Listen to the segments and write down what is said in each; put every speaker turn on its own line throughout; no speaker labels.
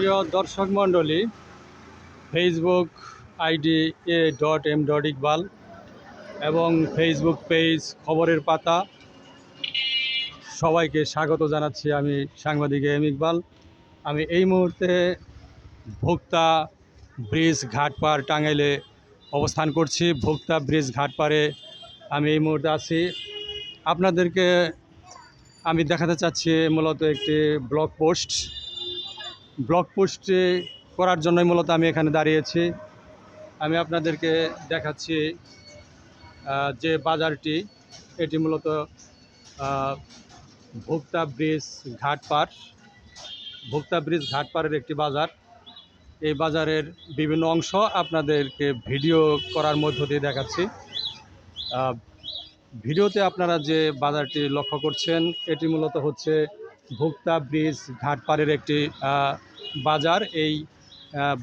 প্রিয় দর্শক মণ্ডলী Facebook ID A dot M dot Iqbal এবং ফেসবুক পেজ খবরের পাতা সবাইকে স্বাগত জানাচ্ছি আমি সাংবাদিক এম ইকবাল। আমি এই মুহূর্তে ভোক্তা ব্রিজ ঘাটপাড় টাঙ্গাইলে অবস্থান করছি। ভোক্তা ব্রিজ ঘাটপাড়ে আমি এই মুহূর্তে আছি। আপনাদেরকে আমি দেখাতে চাচ্ছি মূলত একটি ব্লগ পোস্ট ব্লগ পোস্টে করার জন্যই মূলত আমি এখানে দাঁড়িয়েছি। আমি আপনাদেরকে দেখাচ্ছি যে বাজারটি, এটি মূলত ভোক্তা ব্রিজ ঘাটপাড় ভোক্তা ব্রিজ ঘাটপাড়ের একটি বাজার। এই বাজারের বিভিন্ন অংশ আপনাদেরকে ভিডিও করার মধ্য দিয়ে দেখাচ্ছি। ভিডিওতে আপনারা যে বাজারটি লক্ষ্য করছেন, এটি মূলত হচ্ছে ভোক্তা ব্রিজ ঘাটপাড়ের একটি বাজার, এই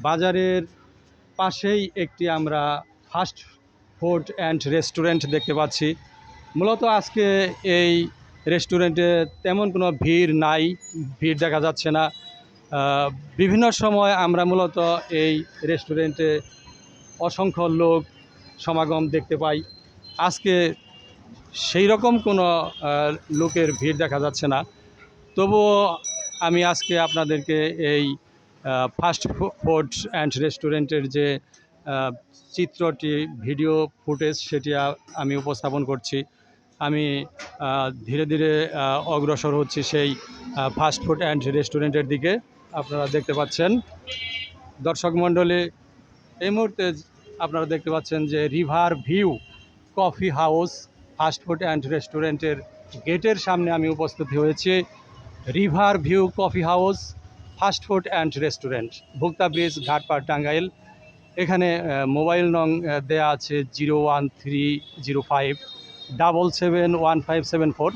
বাজারের পাশেই একটি আমরা ফাস্ট ফুড অ্যান্ড রেস্টুরেন্ট দেখতে পাচ্ছি। মূলত আজকে এই রেস্টুরেন্টে তেমন কোনো ভিড় নাই, ভিড় দেখা যাচ্ছে না। বিভিন্ন সময় আমরা মূলত এই রেস্টুরেন্টে অসংখ্য লোক সমাগম দেখতে পাই। আজকে সেই রকম কোনো লোকের ভিড় দেখা যাচ্ছে না। তবুও আমি আজকে আপনাদেরকে এই ফাস্ট ফুড অ্যান্ড রেস্টুরেন্টের যে চিত্রটি ভিডিও ফুটেজ সেটি আমি উপস্থাপন করছি। আমি ধীরে ধীরে অগ্রসর হচ্ছি সেই ফাস্ট ফুড অ্যান্ড রেস্টুরেন্টের দিকে। আপনারা দেখতে পাচ্ছেন, দর্শক মণ্ডলী, এই মুহূর্তে আপনারা দেখতে পাচ্ছেন যে river view coffee house fast food and রেস্টুরেন্টের গেটের সামনে আমি উপস্থিত হয়েছি। River view coffee house fast food and restaurant Bhukta bridge Ghatpar Tangail এখানে মোবাইল নং দেয়া আছে zero one three zero five double seven one five seven four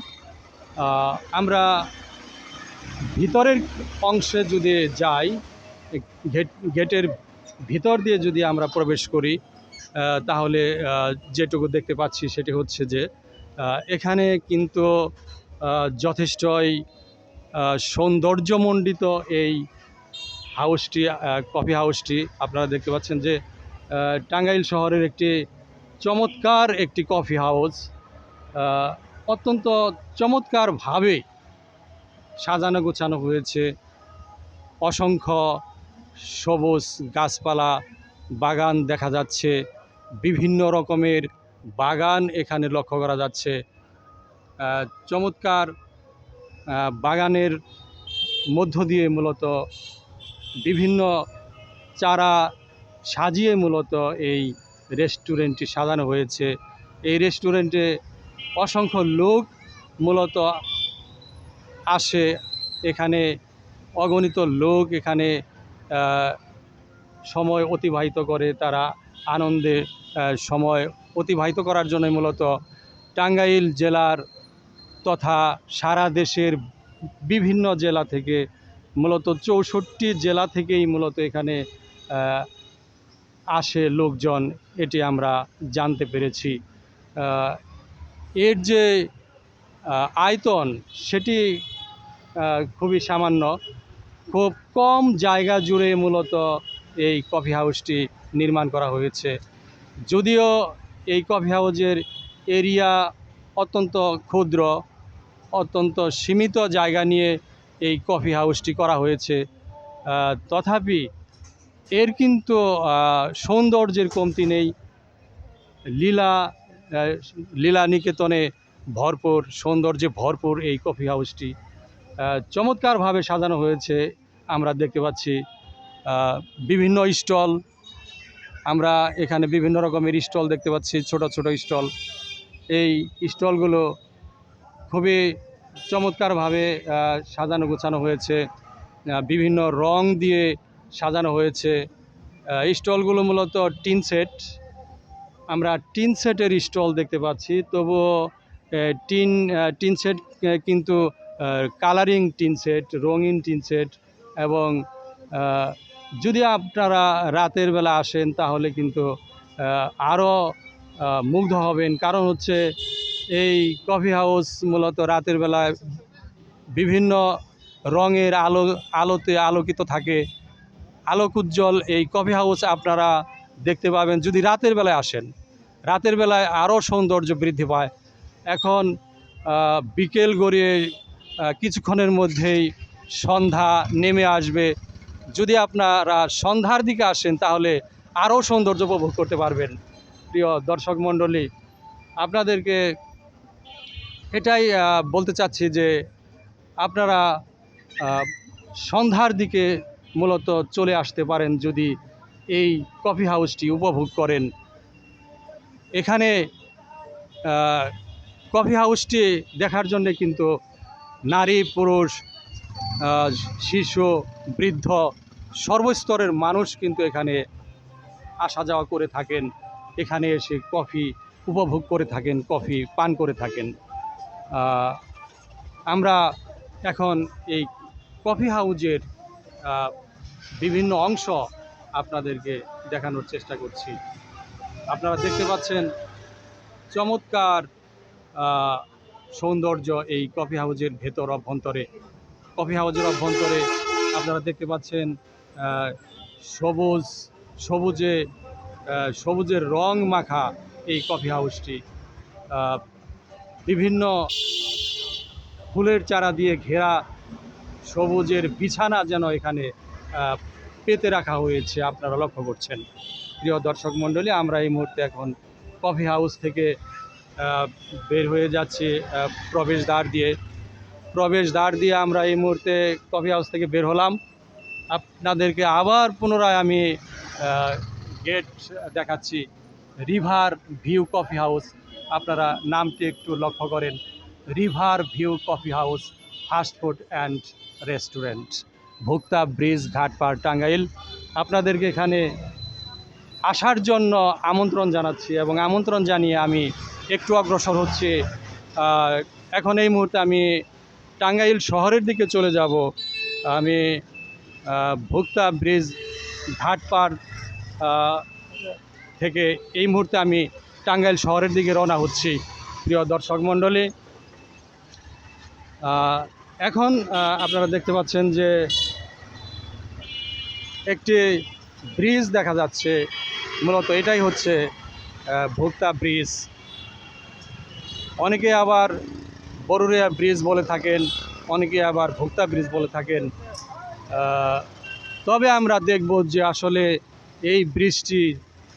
আমরা ভিতরের অংশে যদি যাই, গেট, গেটের ভিতর দিয়ে যদি আমরা প্রবেশ করি তাহলে যেটুকু দেখতে পাচ্ছি সেটি হচ্ছে যে এখানে কিন্তু যথেষ্টই সৌন্দর্যমণ্ডিত এই হাউসটি কফি হাউসটি আপনারা দেখতে পাচ্ছেন যে টাঙ্গাইল শহরের একটি চমৎকার একটি কফি হাউস অত্যন্ত চমৎকারভাবে সাজানো গোছানো হয়েছে। অসংখ্য সবুজ গাছপালা, বাগান দেখা যাচ্ছে, বিভিন্ন রকমের বাগান এখানে লক্ষ্য করা যাচ্ছে। চমৎকার বাগানের মধ্য দিয়ে মূলত বিভিন্ন চারা সাজিয়ে মূলত এই রেস্টুরেন্টটি সাজানো হয়েছে। এই রেস্টুরেন্টে অসংখ্য লোক মূলত আসে। এখানে অগণিত লোক এখানে সময় অতিবাহিত করে তারা আনন্দে সময় অতিবাহিত করার জন্য মূলত টাঙ্গাইল জেলার তথা সারা দেশের বিভিন্ন জেলা থেকে, মূলত চৌষট্টি জেলা থেকেই মূলত এখানে আসে লোকজন, এটি আমরা জানতে পেরেছি। এর যে আয়তন, সেটি খুবই সামান্য। খুব কম জায়গা জুড়ে মূলত এই কফি হাউসটি নির্মাণ করা হয়েছে। যদিও এই কফি হাউজের এরিয়া অত্যন্ত ক্ষুদ্র অত্যন্ত সীমিত জায়গা নিয়ে এই কফি হাউসটি করা হয়েছে। তথাপি এর কিন্তু সৌন্দর্যের কমতি নেই। লীলা লীলা নিকেতনে ভরপুর, সৌন্দর্যে ভরপুর এই কফি হাউসটি চমৎকারভাবে সাজানো হয়েছে। আমরা দেখতে পাচ্ছি বিভিন্ন স্টল। আমরা এখানে বিভিন্ন রকমের স্টল দেখতে পাচ্ছি, ছোট ছোট স্টল। এই স্টলগুলো খুবই চমৎকারভাবে সাজানো গোছানো হয়েছে। বিভিন্ন রং দিয়ে সাজানো হয়েছে। স্টলগুলো মূলত টিন সেট। আমরা টিন সেটের স্টল দেখতে পাচ্ছি। তবুও টিন টিন সেট কিন্তু কালারিং টিন সেট, রঙিন টিন সেট এবং যদি আপনারা রাতের বেলা আসেন তাহলে কিন্তু আরও মুগ্ধ হবেন। কারণ হচ্ছে এই কফি হাউস মূলত রাতের বেলায় বিভিন্ন রঙের আলো, আলোতে আলোকিত থাকে। আলোক উজ্জ্বল এই কফি হাউস আপনারা দেখতে পাবেন যদি রাতের বেলায় আসেন। রাতের বেলায় আরও সৌন্দর্য বৃদ্ধি পায়। এখন বিকেল গড়িয়ে কিছুক্ষণের মধ্যেই সন্ধ্যা নেমে আসবে। যদি আপনারা সন্ধ্যার দিকে আসেন, তাহলে আরও সৌন্দর্য উপভোগ করতে পারবেন। প্রিয় দর্শক মণ্ডলী, আপনাদেরকে এটাই বলতে চাচ্ছি যে আপনারা সন্ধ্যার দিকে মূলত চলে আসতে পারেন যদি এই কফি হাউসটি উপভোগ করেন। এখানে কফি হাউসটি দেখার জন্য কিন্তু নারী, পুরুষ শিশু, বৃদ্ধ সর্বস্তরের মানুষ কিন্তু এখানে আসা যাওয়া করে থাকেন। এখানে এসে কফি উপভোগ করে থাকেন, কফি পান করে থাকেন। আমরা এখন এই কফি হাউজের বিভিন্ন অংশ আপনাদেরকে দেখানোর চেষ্টা করছি। আপনারা দেখতে পাচ্ছেন চমৎকার সৌন্দর্য এই কফি হাউজের ভেতর অভ্যন্তরে। কফি হাউজের অভ্যন্তরে আপনারা দেখতে পাচ্ছেন সবুজ, সবুজে সবুজের রং মাখা এই কফি হাউসটি। বিভিন্ন ফুলের চারা দিয়ে ঘেরা সবুজের বিছানা যেন এখানে পেতে রাখা হয়েছে আপনারা লক্ষ্য করছেন। প্রিয় দর্শক মণ্ডলী, আমরা এই মুহূর্তে এখন কফি হাউস থেকে বের হয়ে যাচ্ছি প্রবেশদ্বার দিয়ে। প্রবেশদ্বার দিয়ে আমরা এই মুহূর্তে কফি হাউস থেকে বের হলাম। আপনাদেরকে আবার পুনরায় আমি গেট দেখাচ্ছি, রিভার ভিউ কফি হাউস। আপনারা নামটি একটু লক্ষ্য করেন। River view coffee house fast food and restaurant Bhukta bridge Ghatpar Tangail. আপনাদেরকে এখানে আসার জন্য আমন্ত্রণ জানাচ্ছি এবং আমন্ত্রণ জানিয়ে আমি একটু অগ্রসর হচ্ছে। এখন এই মুহূর্তে আমি টাঙ্গাইল শহরের দিকে চলে যাব। আমি ভুক্তা ব্রিজ ঘাটপাড় থেকে এই মুহূর্তে আমি টাঙ্গাইল শহরের দিকে রওনা হচ্ছি, প্রিয় দর্শক মণ্ডলী। এখন আপনারা দেখতে পাচ্ছেন যে একটি ব্রিজ দেখা যাচ্ছে। মূলত এটাই হচ্ছে ভোক্তা ব্রিজ। অনেকে আবার বরুরিয়া ব্রিজ বলে থাকেন, অনেকে আবার ভোক্তা ব্রিজ বলে থাকেন। তবে আমরা দেখব যে আসলে এই ব্রিজটি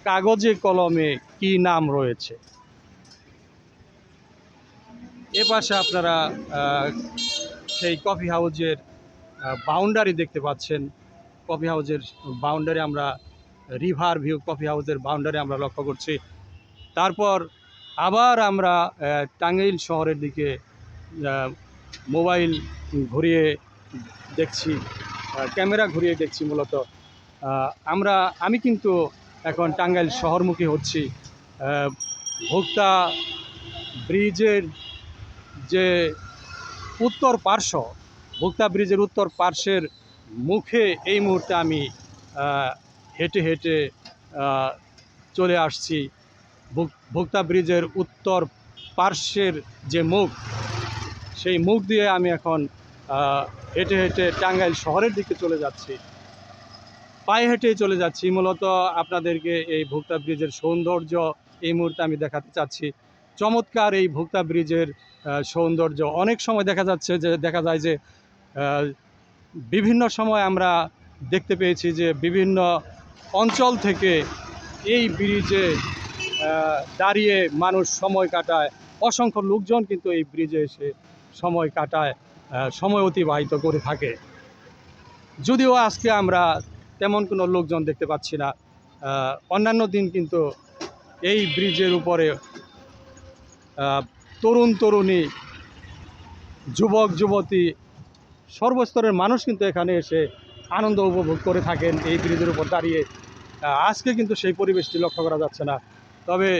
কাগজে কলমে কি নাম রয়েছে? এ পাশে আপনারা সেই কফি হাউজের বাউন্ডারি দেখতে পাচ্ছেন। কফি হাউজের বাউন্ডারি আমরা রিভার ভিউ কফি হাউসের বাউন্ডারি আমরা লক্ষ্য করছি। তারপর আবার আমরা টাঙ্গাইল শহরের দিকে মোবাইল ঘুরিয়ে দেখছি ক্যামেরা ঘুরিয়ে দেখছি মূলত। আমরা, আমি কিন্তু এখন টাঙ্গাইল শহরমুখী হচ্ছি। ভোক্তা ব্রিজের যে উত্তর পার্শ্ব, ভোক্তা ব্রিজের উত্তর পার্শ্বের মুখে এই মুহূর্তে আমি হেঁটে হেঁটে চলে আসছি। ভোক- ভোক্তা ব্রিজের উত্তর পার্শ্বের যে মুখ, সেই মুখ দিয়ে আমি এখন হেঁটে হেঁটে টাঙ্গাইল শহরের দিকে চলে যাচ্ছি। পায়ে হেঁটেই চলে যাচ্ছি। মূলত আপনাদেরকে এই ভোক্তা ব্রিজের সৌন্দর্য এই মুহূর্তে আমি দেখাতে চাচ্ছি। চমৎকার এই ভোক্তা ব্রিজের সৌন্দর্য। অনেক সময় দেখা যাচ্ছে যে, দেখা যায় যে বিভিন্ন সময় আমরা দেখতে পেয়েছি যে, বিভিন্ন অঞ্চল থেকে এই ব্রিজে দাঁড়িয়ে মানুষ সময় কাটায়। অসংখ্য লোকজন কিন্তু এই ব্রিজে এসে সময় কাটায় সময় অতিবাহিত করে থাকে। যদিও আজকে আমরা তেমন কোনো লোকজন দেখতে পাচ্ছি না। অন্যান্য দিন কিন্তু এই ব্রিজের উপরে তরুণ তরুণী, যুবক যুবতী, সর্বস্তরের মানুষ কিন্তু এখানে এসে আনন্দ উপভোগ করে থাকেন এই ব্রিজের উপর দাঁড়িয়ে। আজকে কিন্তু সেই পরিবেশটি লক্ষ্য করা যাচ্ছে না। তবে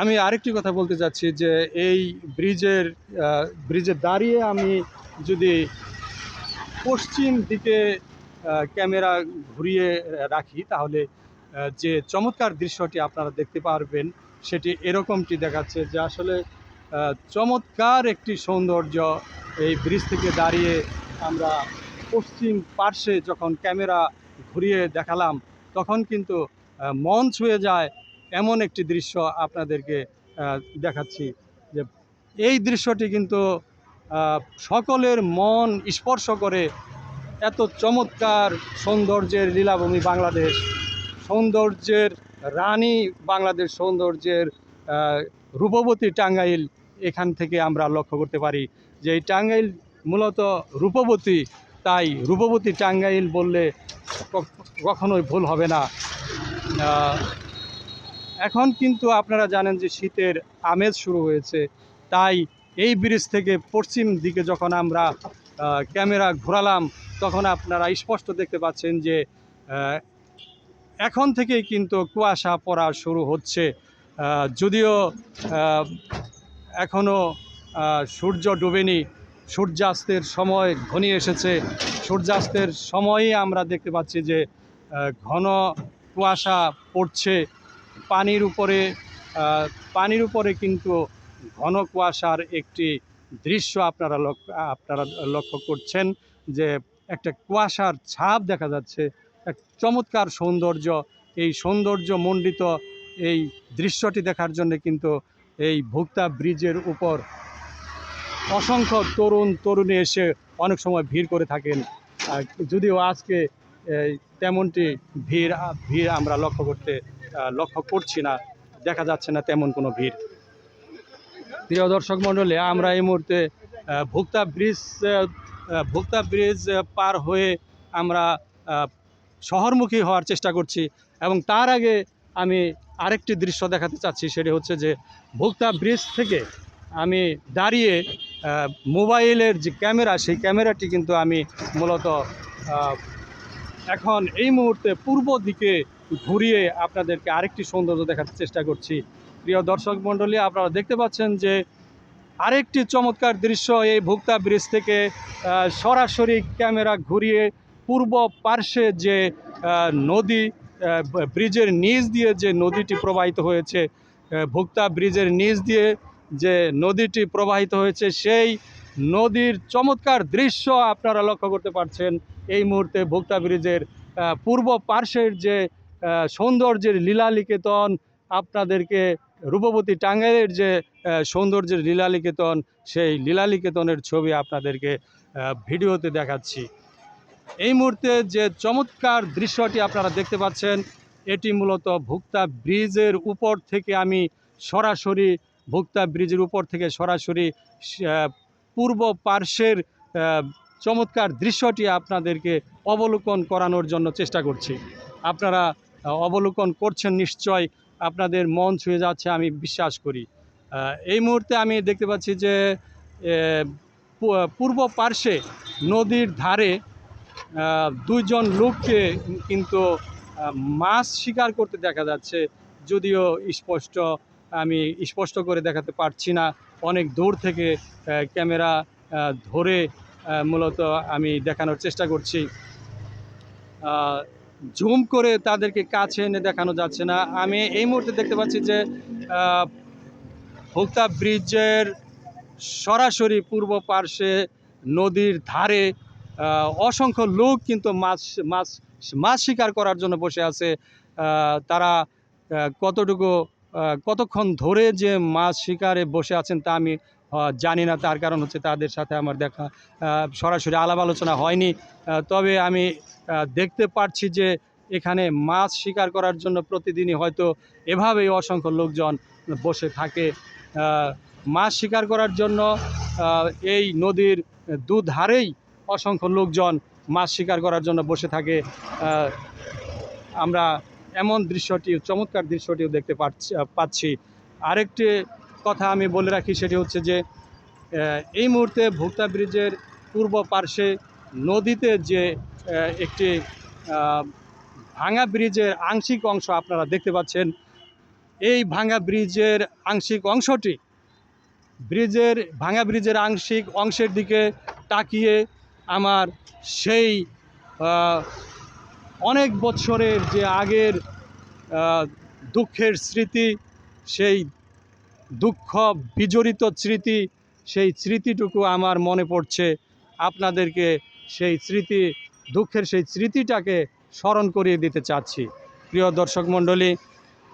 আমি আরেকটি কথা বলতে চাচ্ছি যে এই ব্রিজের ব্রিজে দাঁড়িয়ে আমি যদি পশ্চিম দিকে ক্যামেরা ঘুরিয়ে রাখি, তাহলে যে চমৎকার দৃশ্যটি আপনারা দেখতে পারবেন, সেটি এরকমটি দেখাচ্ছে যে আসলে চমৎকার একটি সৌন্দর্য এই ব্রিজ থেকে দাঁড়িয়ে আমরা পশ্চিম পার্শ্বে যখন ক্যামেরা ঘুরিয়ে দেখালাম, তখন কিন্তু মন ছুঁয়ে যায় এমন একটি দৃশ্য আপনাদেরকে দেখাচ্ছি যে এই দৃশ্যটি কিন্তু সকলের মন স্পর্শ করে এত চমৎকার সৌন্দর্যের লীলাভূমি বাংলাদেশ সৌন্দর্যের রানী বাংলাদেশ সৌন্দর্যের রূপবতী টাঙ্গাইল এখান থেকে আমরা লক্ষ্য করতে পারি যে এই টাঙ্গাইল মূলত রূপবতী, তাই রূপবতী টাঙ্গাইল বললে কখনোই ভুল হবে না। এখন কিন্তু আপনারা জানেন যে শীতের আমেজ শুরু হয়েছে, তাই এই ব্রিজ থেকে পশ্চিম দিকে যখন আমরা ক্যামেরা ঘোরালাম, তখন আপনারা স্পষ্ট দেখতে পাচ্ছেন যে এখন থেকেই কিন্তু কুয়াশা পড়া শুরু হচ্ছে। যদিও এখনও সূর্য ডুবেনি, সূর্যাস্তের সময় ঘনিয়ে এসেছে। সূর্যাস্তের সময়ই আমরা দেখতে পাচ্ছি যে ঘন কুয়াশা পড়ছে। পানির উপরে পানির উপরে কিন্তু ঘন কুয়াশার একটি দৃশ্য আপনারা আপনারা লক্ষ্য করছেন যে, একটা কুয়াশার ছাপ দেখা যাচ্ছে। এক চমৎকার সৌন্দর্য, এই সৌন্দর্য মণ্ডিত এই দৃশ্যটি দেখার জন্য কিন্তু এই ভুক্তা ব্রিজের উপর অসংখ্য তরুণ, তরুণী এসে অনেক সময় ভিড় করে থাকেন। যদিও আজকে তেমনটি ভিড় ভিড় আমরা লক্ষ্য করতে, লক্ষ্য করছি না, দেখা যাচ্ছে না তেমন কোনো ভিড়। প্রিয় দর্শক মণ্ডলী, আমরা এই মুহূর্তে ভুক্তা ব্রিজ ভুক্তা ব্রিজ পার হয়ে আমরা শহরমুখী হওয়ার চেষ্টা করছি এবং তার আগে আমি আরেকটি দৃশ্য দেখাতে চাচ্ছি, সেটি হচ্ছে যে ভোক্তা ব্রিজ থেকে আমি দাঁড়িয়ে মোবাইলের যে ক্যামেরা, সেই ক্যামেরাটি কিন্তু আমি মূলত এখন এই মুহূর্তে পূর্ব দিকে ঘুরিয়ে আপনাদেরকে আরেকটি সৌন্দর্য দেখাতে চেষ্টা করছি। প্রিয় দর্শক মণ্ডলী, আপনারা দেখতে পাচ্ছেন যে আরেকটি চমৎকার দৃশ্য এই ভুক্তা ব্রিজ থেকে সরাসরি ক্যামেরা ঘুরিয়ে পূর্ব পার্শ্বে যে নদী ব্রিজের নিচ দিয়ে যে নদীটি প্রবাহিত হয়েছে ভুক্তা ব্রিজের নিচ দিয়ে যে নদীটি প্রবাহিত হয়েছে, সেই নদীর চমৎকার দৃশ্য আপনারা লক্ষ্য করতে পারছেন। এই মুহূর্তে ভুক্তা ব্রিজের পূর্ব পার্শ্বের যে সৌন্দর্যের লীলালিকেতন, আপনাদেরকে রূপবতী টাঙ্গাইলের যে সৌন্দর্যের লীলালিকেতন, সেই লীলালিকেতনের ছবি আপনাদেরকে ভিডিওতে দেখাচ্ছি। এই মুহূর্তে যে চমৎকার দৃশ্যটি আপনারা দেখতে পাচ্ছেন, এটি মূলত ভুক্তা ব্রিজের উপর থেকে আমি সরাসরি, ভুক্তা ব্রিজের উপর থেকে সরাসরি পূর্ব পার্শ্বের চমৎকার দৃশ্যটি আপনাদেরকে অবলোকন করানোর জন্য চেষ্টা করছি। আপনারা অবলোকন করছেন নিশ্চয়, আপনাদের মন ছুঁয়ে যাচ্ছে আমি বিশ্বাস করি। এই মুহূর্তে আমি দেখতে পাচ্ছি যে পূর্ব পার্শ্বে নদীর ধারে আহ, দুইজন লোককে কিন্তু মাছ শিকার করতে দেখা যাচ্ছে। যদিও স্পষ্ট আমি স্পষ্ট করে দেখাতে পারছি না। অনেক দূর থেকে ক্যামেরা ধরে মূলত আমি দেখানোর চেষ্টা করছি। জুম করে তাদেরকে কাছে এনে দেখানো যাচ্ছে না। আমি এই মুহূর্তে দেখতে পাচ্ছি যে আহ, ভোক্তা ব্রিজের সরাসরি পূর্ব পার্শ্বে নদীর ধারে অসংখ্য লোক কিন্তু মাছ মাছ মাছ শিকার করার জন্য বসে আছে। তারা কতটুকু কতক্ষণ ধরে যে মাছ শিকারে বসে আছেন তা আমি জানি না। তার কারণ হচ্ছে তাদের সাথে আমার দেখা সরাসরি আলাপ আলোচনা হয়নি। তবে আমি দেখতে পাচ্ছি যে এখানে মাছ শিকার করার জন্য প্রতিদিনই হয়তো এভাবেই অসংখ্য লোকজন বসে থাকে। মাছ শিকার করার জন্য এই নদীর দুধারেই অসংখ্য লোকজন মাছ শিকার করার জন্য বসে থাকে। আমরা এমন দৃশ্যটি চমৎকার দৃশ্যটিও দেখতে পাচ্ছি। আরেকটি কথা আমি বলে রাখি, সেটি হচ্ছে যে এই মুহূর্তে ভুক্তা ব্রিজের পূর্ব পার্শ্বে নদীতে যে একটি ভাঙা ব্রিজের আংশিক অংশ আপনারা দেখতে পাচ্ছেন, এই ভাঙা ব্রিজের আংশিক অংশটি ব্রিজের, ভাঙা ব্রিজের আংশিক অংশের দিকে তাকিয়ে আমার সেই অনেক বছরের যে আগের দুঃখের স্মৃতি, সেই দুঃখ বিজড়িত স্মৃতি, সেই স্মৃতিটুকু আমার মনে পড়ছে। আপনাদেরকে সেই স্মৃতি, দুঃখের সেই স্মৃতিটাকে স্মরণ করিয়ে দিতে চাচ্ছি। প্রিয় দর্শক মণ্ডলী,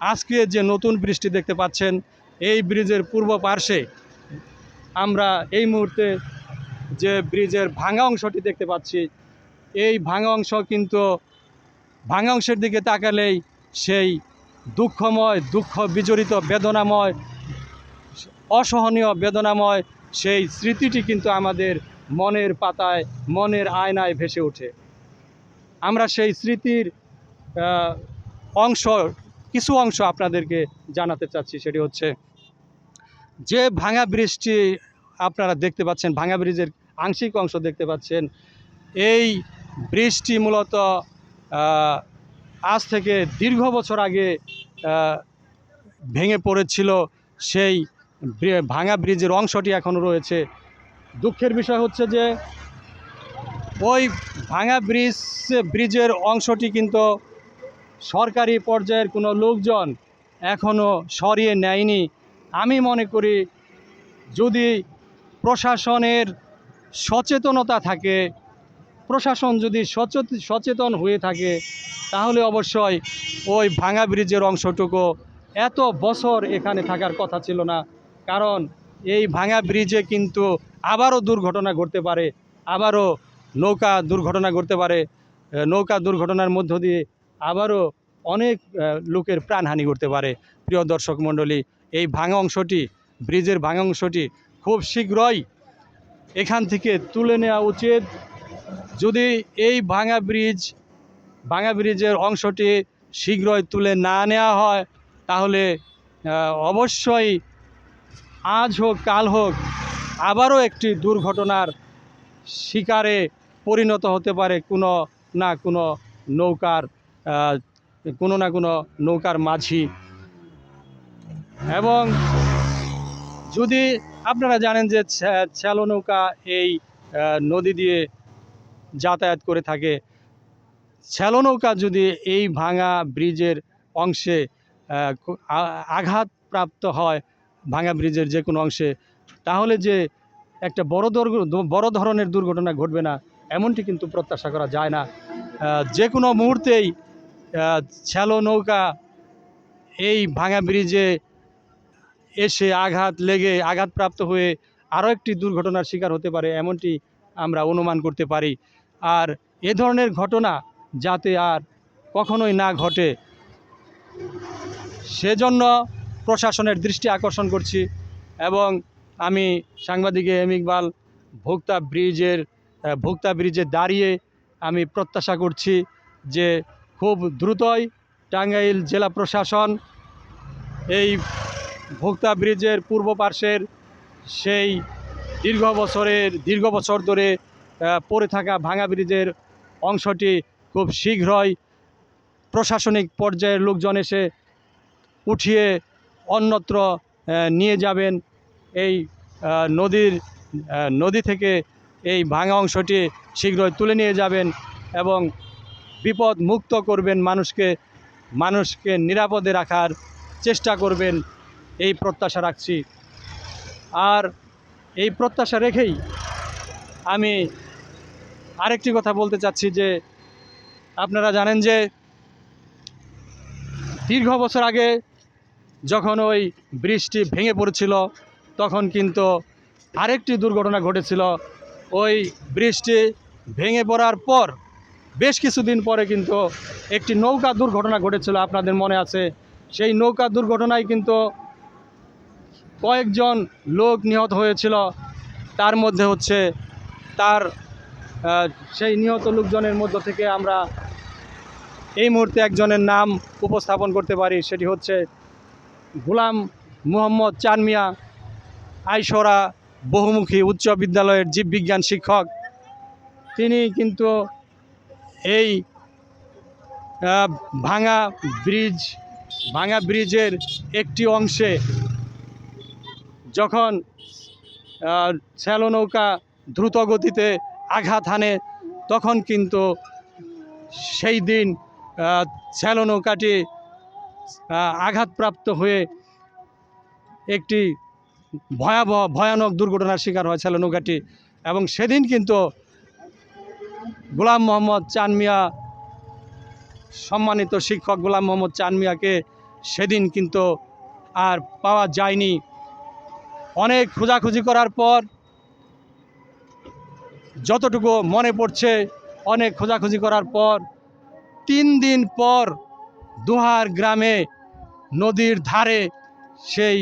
আজকে যে নতুন বৃষ্টি দেখতে পাচ্ছেন, এই ব্রিজের পূর্ব পার্শ্বে আমরা এই মুহূর্তে যে ব্রিজের ভাঙা অংশটি দেখতে পাচ্ছি, এই ভাঙা অংশ কিন্তু ভাঙা অংশের দিকে তাকালেই সেই দুঃখময়, দুঃখ বিজড়িত, বেদনাময়, অসহনীয়, বেদনাময় সেই স্মৃতিটি কিন্তু আমাদের মনের পাতায়, মনের আয়নায় ভেসে ওঠে। আমরা সেই স্মৃতির অংশ, কিছু অংশ আপনাদেরকে জানাতে চাচ্ছি, সেটি হচ্ছে যে ভাঙা ব্রিজটি আপনারা দেখতে পাচ্ছেন ভাঙা ব্রিজের আংশিক অংশ দেখতে পাচ্ছেন। এই ব্রিজটি মূলত আজ থেকে দীর্ঘ বছর আগে ভেঙে পড়েছিল। সেই ভাঙা ব্রিজের অংশটি এখনও রয়েছে। দুঃখের বিষয় হচ্ছে যে, ওই ভাঙা ব্রিজ, ব্রিজের অংশটি কিন্তু সরকারি পর্যায়ের কোনো লোকজন এখনও সরিয়ে নেয়নি। আমি মনে করি, যদি প্রশাসনের সচেতনতা থাকে, প্রশাসন যদি সচেত- সচেতন হয়ে থাকে, তাহলে অবশ্যই ওই ভাঙা ব্রিজের অংশটুকু এত বছর এখানে থাকার কথা ছিল না। কারণ এই ভাঙা ব্রিজে কিন্তু আবারও দুর্ঘটনা ঘটতে পারে, আবারও নৌকা দুর্ঘটনা ঘটতে পারে নৌকা দুর্ঘটনার মধ্য দিয়ে আবারও অনেক লোকের প্রাণহানি ঘটতে পারে। প্রিয় দর্শক মণ্ডলী, এই ভাঙা অংশটি, ব্রিজের ভাঙা অংশটি খুব শীঘ্রই এখান থেকে তুলে নেওয়া উচিত। যদি এই ভাঙা ব্রিজ, ভাঙা ব্রিজের অংশটি শীঘ্রই তুলে না নেওয়া হয়, তাহলে অবশ্যই আজ হোক, কাল হোক, আবারও একটি দুর্ঘটনার শিকারে পরিণত হতে পারে কোনো না কোনো নৌকার কোনো না কোনো নৌকার মাঝি। এবং যদি আপনারা জানেন যে ছ্যা- ছ্যালো নৌকা এই নদী দিয়ে যাতায়াত করে থাকে। ছ্যালো নৌকা যদি এই ভাঙা ব্রিজের অংশে আঘাতপ্রাপ্ত হয়, ভাঙা ব্রিজের যে কোনো অংশে, তাহলে যে একটা বড় বড় ধরনের দুর্ঘটনা ঘটবে না, এমনটি কিন্তু প্রত্যাশা করা যায় না। যে কোনো মুহূর্তেই ছ্যালো নৌকা এই ভাঙা ব্রিজে এসে আঘাত লেগে আঘাতপ্রাপ্ত হয়ে আরও একটি দুর্ঘটনার শিকার হতে পারে এমনটি আমরা অনুমান করতে পারি। আর এ ধরনের ঘটনা যাতে আর কখনোই না ঘটে, সেজন্য প্রশাসনের দৃষ্টি আকর্ষণ করছি এবং আমি সাংবাদিক এম ইকবাল, ভোক্তা ব্রিজের ভোক্তা ব্রিজে দাঁড়িয়ে আমি প্রত্যাশা করছি যে খুব দ্রুতই টাঙ্গাইল জেলা প্রশাসন এই ভোক্তা ব্রিজের পূর্ব পার্শ্বের সেই দীর্ঘ বছরের, দীর্ঘ বছর ধরে পড়ে থাকা ভাঙা ব্রিজের অংশটি খুব শীঘ্রই প্রশাসনিক পর্যায়ের লোকজন এসে উঠিয়ে অন্যত্র নিয়ে যাবেন। এই নদীর নদী থেকে এই ভাঙা অংশটি শীঘ্রই তুলে নিয়ে যাবেন এবং বিপদ মুক্ত করবেন মানুষকে মানুষকে নিরাপদে রাখার চেষ্টা করবেন। এই প্রত্যাশা রাখছি। আর এই প্রত্যাশা রেখেই আমি আরেকটি কথা বলতে চাচ্ছি যে, আপনারা জানেন যে, দীর্ঘ বছর আগে যখন ওই বৃষ্টি ভেঙে পড়েছিল, তখন কিন্তু আরেকটি দুর্ঘটনা ঘটেছিল। ওই বৃষ্টি ভেঙে পড়ার পর বেশ কিছুদিন পরে কিন্তু একটি নৌকা দুর্ঘটনা ঘটেছিল, আপনাদের মনে আছে? সেই নৌকা দুর্ঘটনায় কিন্তু কয়েকজন লোক নিহত হয়েছিল। তার মধ্যে হচ্ছে তার সেই নিহত লোকজনের মধ্য থেকে আমরা এই মুহূর্তে একজনের নাম উপস্থাপন করতে পারি। সেটি হচ্ছে গুলাম মুহম্মদ চানমিয়া আইসরা বহুমুখী উচ্চ বিদ্যালয়ের জীববিজ্ঞান শিক্ষক। তিনি কিন্তু এই ভাঙা ব্রিজ, ভাঙা ব্রিজের একটি অংশে যখন স্যালো নৌকা দ্রুত গতিতে আঘাত হানে, তখন কিন্তু সেই দিন স্যালো নৌকাটি আঘাতপ্রাপ্ত হয়ে একটি ভয়াবহ, ভয়ানক দুর্ঘটনার শিকার হয় স্যালো নৌকাটি। এবং সেদিন কিন্তু গোলাম মোহাম্মদ চানমিয়া সম্মানিত শিক্ষক গোলাম মোহাম্মদ চানমিয়াকে সেদিন কিন্তু আর পাওয়া যায়নি। অনেক খোঁজাখুঁজি করার পর যতটুকু মনে পড়ছে, অনেক খোঁজাখুঁজি করার পর তিন দিন পর দুহার গ্রামে নদীর ধারে সেই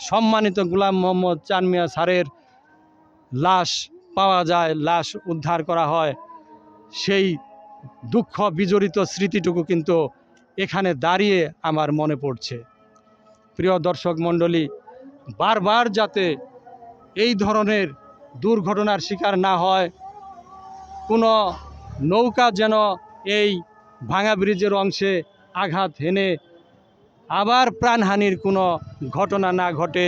সম্মানিত গোলাম মোহাম্মদ চান মিয়া স্যারের লাশ পাওয়া যায়, লাশ উদ্ধার করা হয়। সেই দুঃখ বিজড়িত স্মৃতিটুকু কিন্তু এখানে দাঁড়িয়ে আমার মনে পড়ছে। প্রিয় দর্শক মণ্ডলী বারবার যাতে এই ধরনের দুর্ঘটনার শিকার না হয়, কোনো নৌকা যেন এই ভাঙা ব্রিজের অংশে আঘাত হেনে আবার প্রাণহানির কোনো ঘটনা না ঘটে,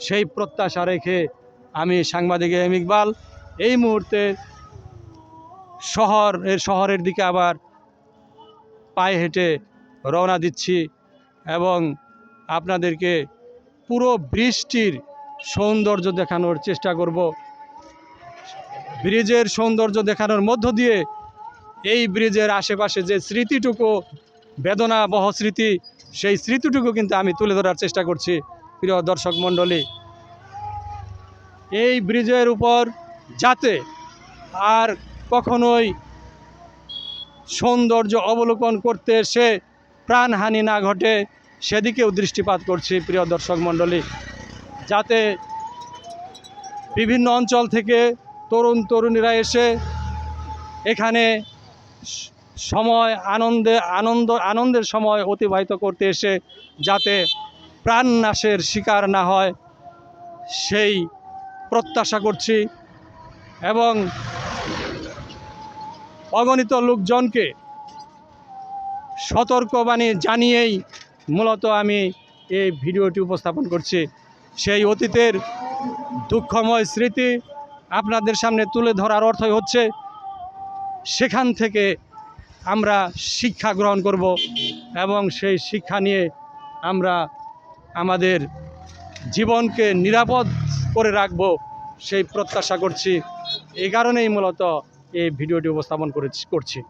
সেই প্রত্যাশা রেখে আমি সাংবাদিক এম ইকবাল। এই মুহূর্তে শহর এর শহরের দিকে আবার পায়ে হেঁটে রওনা দিচ্ছি এবং আপনাদেরকে পুরো বৃষ্টির সৌন্দর্য দেখানোর চেষ্টা করব। ব্রিজের সৌন্দর্য দেখানোর মধ্য দিয়ে এই ব্রিজের আশেপাশে যে স্মৃতিটুকু, বেদনাবহ স্মৃতি, সেই স্মৃতিটুকু কিন্তু আমি তুলে ধরার চেষ্টা করছি, প্রিয় দর্শক মণ্ডলী। এই ব্রিজের উপর যাতে আর কখনোই সৌন্দর্য অবলোকন করতে সে প্রাণহানি না ঘটে সেদিকেও দৃষ্টিপাত করছি প্রিয় দর্শক মণ্ডলী, যাতে বিভিন্ন অঞ্চল থেকে তরুণ তরুণীরা এসে এখানে সময়, আনন্দে, আনন্দ, আনন্দের সময় অতিবাহিত করতে এসে যাতে প্রাণনাশের শিকার না হয়, সেই প্রত্যাশা করছি এবং অগণিত লোকজনকে সতর্কবাণী জানিয়েই মূলত আমি এই ভিডিওটি উপস্থাপন করছি। সেই অতীতের দুঃখময় স্মৃতি আপনাদের সামনে তুলে ধরার অর্থই হচ্ছে, সেখান থেকে আমরা শিক্ষা গ্রহণ করব এবং সেই শিক্ষা নিয়ে আমরা আমাদের জীবনকে নিরাপদ করে রাখব সেই প্রত্যাশা করছি। এই কারণেই মূলত এই ভিডিওটি উপস্থাপন করেছি, করছি।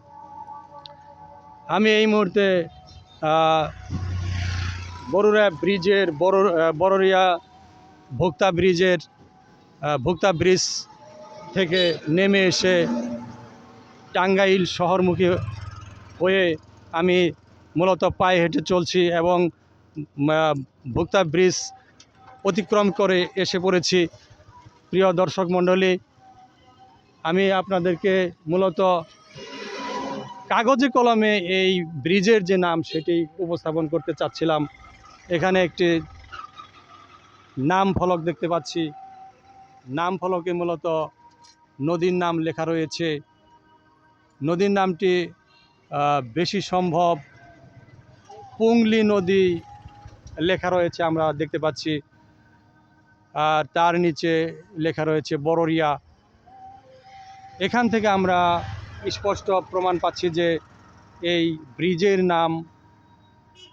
আমি এই মুহূর্তে বড়ুরা ব্রিজের, বড় বড়রিয়া ভোক্তা ব্রিজের ভোক্তা ব্রিজ থেকে নেমে এসে টাঙ্গাইল শহরমুখী হয়ে আমি মূলত পায়ে হেঁটে চলছি এবং ভোক্তা ব্রিজ অতিক্রম করে এসে পড়েছি। প্রিয় দর্শক মণ্ডলী, আমি আপনাদেরকে মূলত কাগজে কলমে এই ব্রিজের যে নাম সেটি উপস্থাপন করতে চাচ্ছিলাম। এখানে একটি নাম ফলক দেখতে পাচ্ছি। নাম ফলকে মূলত নদীর নাম লেখা রয়েছে। নদীর নামটি বেশি সম্ভব পুংলি নদী লেখা রয়েছে আমরা দেখতে পাচ্ছি। আর তার নিচে লেখা রয়েছে বড়রিয়া। এখান থেকে আমরা স্পষ্ট প্রমাণ পাচ্ছি যে এই ব্রিজের নাম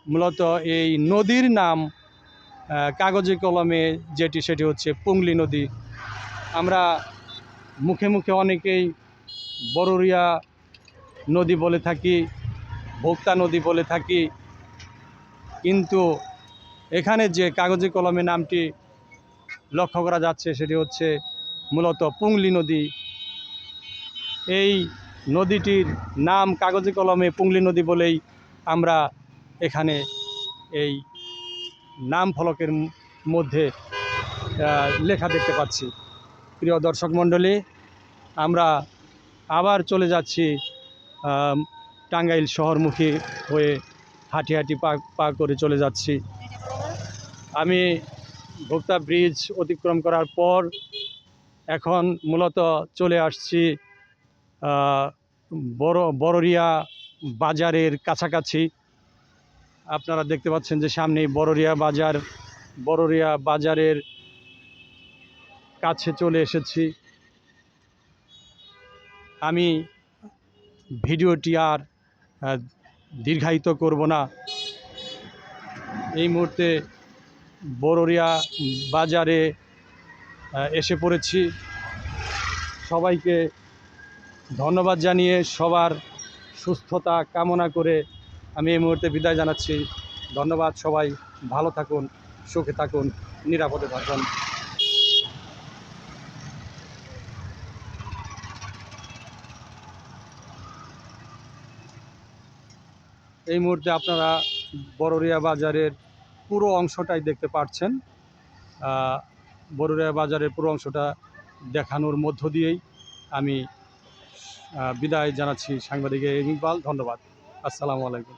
মূলত এই নদীর নাম কাগজে কলমে যেটি, সেটি হচ্ছে পুংলি নদী। আমরা মুখে মুখে অনেকেই বড়রিয়া নদী বলে থাকি, ভোক্তা নদী বলে থাকি, কিন্তু এখানে যে কাগজে কলমে নামটি লক্ষ্য করা যাচ্ছে, সেটি হচ্ছে মূলত পুংলি নদী। এই নদীটির নাম কাগজে কলমে পুংলি নদী বলেই আমরা এখানে এই নাম ফলকের মধ্যে লেখা দেখতে পাচ্ছি। প্রিয় দর্শক মণ্ডলী, আমরা আবার চলে যাচ্ছি টাঙ্গাইল শহরমুখী হয়ে হাঁটি হাঁটি পা পা করে চলে যাচ্ছি। আমি ভোক্তা ব্রিজ অতিক্রম করার পর এখন মূলত চলে আসছি বড়, বড়রিয়া বাজারের কাছাকাছি। আপনারা দেখতে পাচ্ছেন যে সামনেই বড়রিয়া বাজার, বড়রিয়া বাজারের কাছে চলে এসেছি। আমি ভিডিওটি আর দীর্ঘায়িত করব না। এই মুহূর্তে বড়রিয়া বাজারে এসে পড়েছি। সবাইকে ধন্যবাদ জানিয়ে সবার সুস্থতা কামনা করে আমি এই মুহূর্তে বিদায় জানাচ্ছি। ধন্যবাদ সবাই। ভালো থাকুন, সুখে থাকুন, নিরাপদে থাকুন। এই মুহূর্তে আপনারা বড়রিয়া বাজারের পুরো অংশটাই দেখতে পাচ্ছেন বড়রিয়া বাজারের পুরো অংশটা দেখানোর মধ্য দিয়েই আমি বিদায় জানাচ্ছি সাংবাদিক ইকবাল। ধন্যবাদ। আসসালামু আলাইকুম।